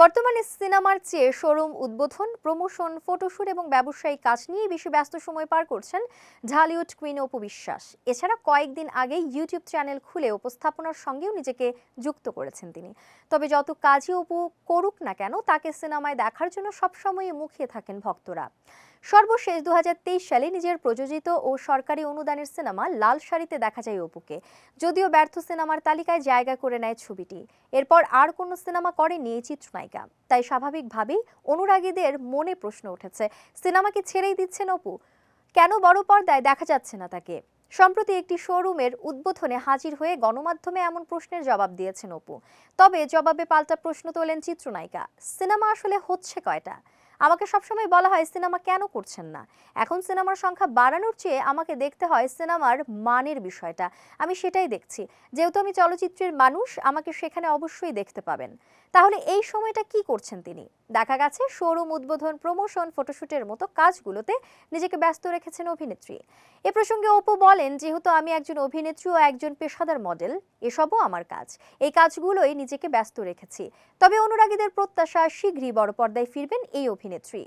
বর্তমানে সিনেমার চেয়ে শোরুম উদ্বোধন, প্রমোশন, ফটোশুট এবং ব্যবসায়িক কাজ নিয়ে বেশি ব্যস্ত সময় পার করছেন ঢালিউড কুইন অপু বিশ্বাস। এছাড়া কয়েকদিন আগেই ইউটিউব চ্যানেল খুলে উপস্থাপনার সঙ্গেও নিজেকে যুক্ত করেছেন তিনি। তবে যত কাজই অপু করুক না কেন, তাকে সিনেমায় দেখার জন্য সবসময়ই মুখিয়ে থাকেন ভক্তরা। সর্বশেষ দু সালে নিজের প্রযোজিত ও সরকারি অনুদানের সিনেমা লাল শাড়িতে দেখা যায় অপুকে। যদিও ব্যর্থ সিনেমার তালিকায় জায়গা করে নেয় ছবিটি। এরপর আর কোনো সিনেমা করেনি এই চিত্রনায়িকা। তাই স্বাভাবিকভাবেই অনুরাগীদের মনে প্রশ্ন উঠেছে, সিনেমাকে ছেড়েই দিচ্ছেন অপু? কেন বড় পর্দায় দেখা যাচ্ছে না তাকে? সম্প্রতি একটি শোরুমের উদ্বোধনে হাজির হয়ে গণমাধ্যমে এমন প্রশ্নের জবাব দিয়েছেন অপু। তবে জবাবে পাল্টা প্রশ্ন তোলেন চিত্রনায়িকা। সিনেমা আসলে হচ্ছে কয়টা? আমাকে সবসময় বলা হয়, সিনেমা কেন করছেন না? এখন সিনেমার সংখ্যা বাড়ানোর চেয়ে আমাকে দেখতে হয় সিনেমার মানের বিষয়টা। আমি সেটাই দেখছি। যেহেতু আমি চলচ্চিত্রের মানুষ, আমাকে সেখানে অবশ্যই দেখতে পাবেন। তাহলে এই সময়টা কি করছেন তিনি? দেখা গেছে, শোরুম উদ্বোধন, প্রমোশন, ফটোশুটের মতো কাজগুলোতে নিজেকে ব্যস্ত রেখেছেন অভিনেত্রী। এ প্রসঙ্গে অপু বলেন, যেহেতু আমি একজন অভিনেত্রী ও একজন পেশাদার মডেল, এসবও আমার কাজ। এই কাজগুলোই নিজেকে ব্যস্ত রেখেছি। তবে অনুরাগীদের প্রত্যাশা, শীঘ্রই বড় পর্দায় ফিরবেন এই অভিনেত্রী